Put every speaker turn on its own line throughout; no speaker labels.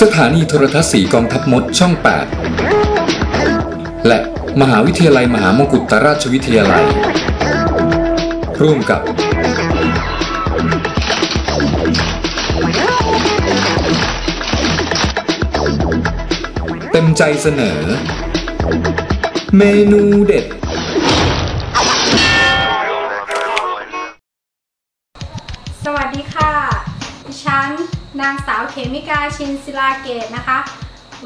สถานีโทรทัศน์สีกองทัพมดช่อง 8 และมหาวิทยาลัยมหามงกุฎราชวิทยาลัย ร่วมกับ เต็มใจเสนอ เมนูเด็ด
สวัสดีค่ะ ฉัน นางสาวเขมิกาชินศิลาเกตนะคะ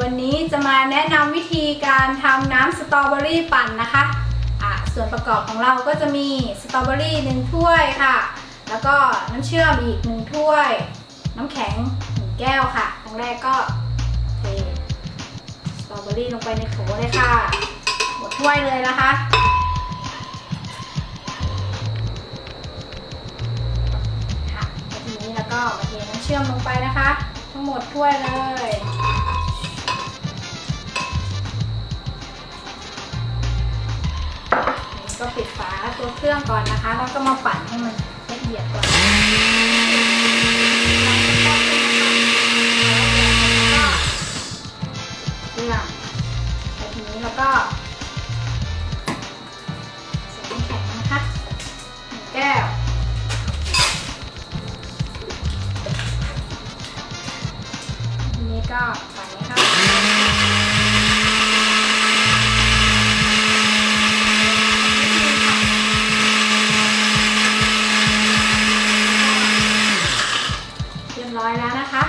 วันนี้จะมาแนะนำวิธีการทำน้ำสตรอเบอรี่ปั่นนะคะอะส่วนประกอบของเราก็จะมีสตรอเบอรี่หนึ่งถ้วยค่ะ แล้วก็น้ำเชื่อมอีกหนึ่งถ้วย น้ำแข็งหนึ่งแก้วค่ะครั้งแรกก็เทสตรอเบอรี่ลงไปในโถเลยค่ะหมดถ้วยเลยนะคะ ทีนี้แล้วก็มาเทน้ำเชื่อมลงไปนะคะ ทั้งหมดถ้วยเลยก็ปิดฝาตัวเครื่องก่อนนะคะ แล้วก็มาปั่นให้มันละเอียดก่อน ก็ใส่นะคะเรียบร้อยแล้วนะคะ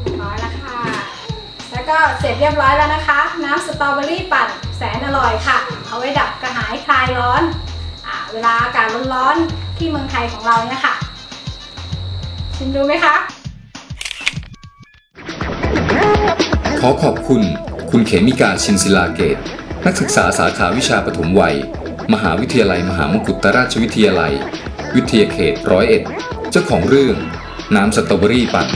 เรียบร้อยแล้วค่ะแล้วก็เสร็จเรียบร้อยแล้วนะคะ น้ำสตรอเบอรี่ปั่นแสนอร่อยค่ะ เอาไว้ดับกระหายคลายร้อน เวลาอากาศร้อนๆที่เมืองไทยของเราเนี่ยค่ะ ชิมดูไหมคะ
ขอขอบคุณ คุณเขมิกาชินศิลาเกต นักศึกษาสาขาวิชาปฐมวัย มหาวิทยาลัยมหามงกุฎราชวิทยาลัย วิทยาเขตร้อยเอ็ด เจ้าของเรื่อง น้ำสตรอเบอรี่ปั่น